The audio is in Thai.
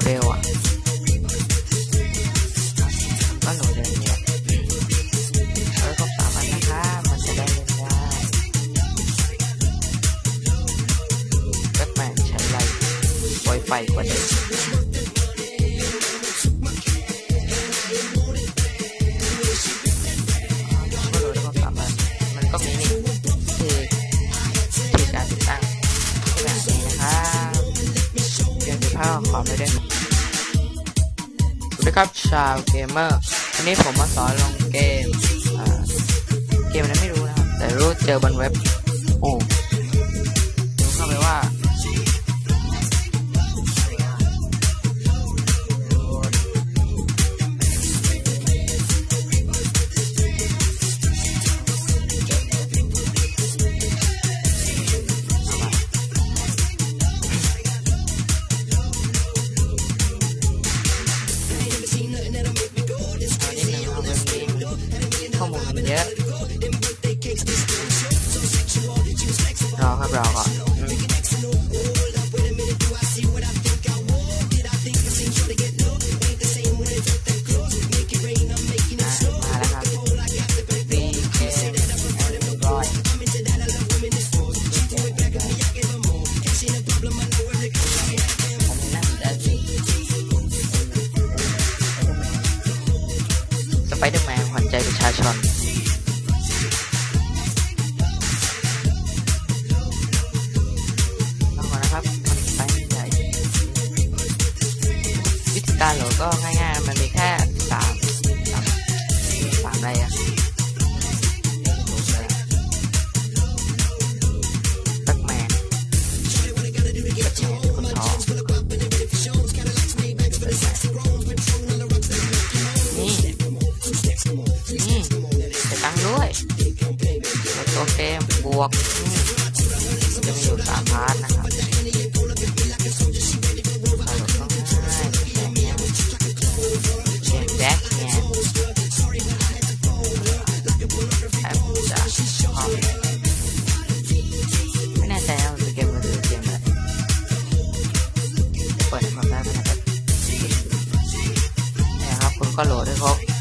ดเดลอะก็โหลดเร็วเนี่ยเออครบสามวันนะคะมันจะได้เล่นได้แบทแมนใช้ไรไวไฟกว่าเดิ เปลี่ยนสภาพความได้ด้วยสวัสดีครับชาวเกมเมอร์วันนี้ผมมาสอนลงเกมเกมนั้นไม่รู้นะครับแต่รู้เจอบนเว็บ โอ้ ข้อมูลมันเยอะรอครับรอก่อนอืมอะมาแล้วครับปีเกมร้อยผมนั่งได้สิสไปเดอร์แมนขวัญใจประชาชน การโหลดก็ง่ายๆ มันมีแค่สามสามสามอะไรอะแบ็กแมนแบ็กแมนคนทอนี่นี่ไปตังด้วยแล้วตัวเกมบวก นะครับคุณก็โหลดให้ครบ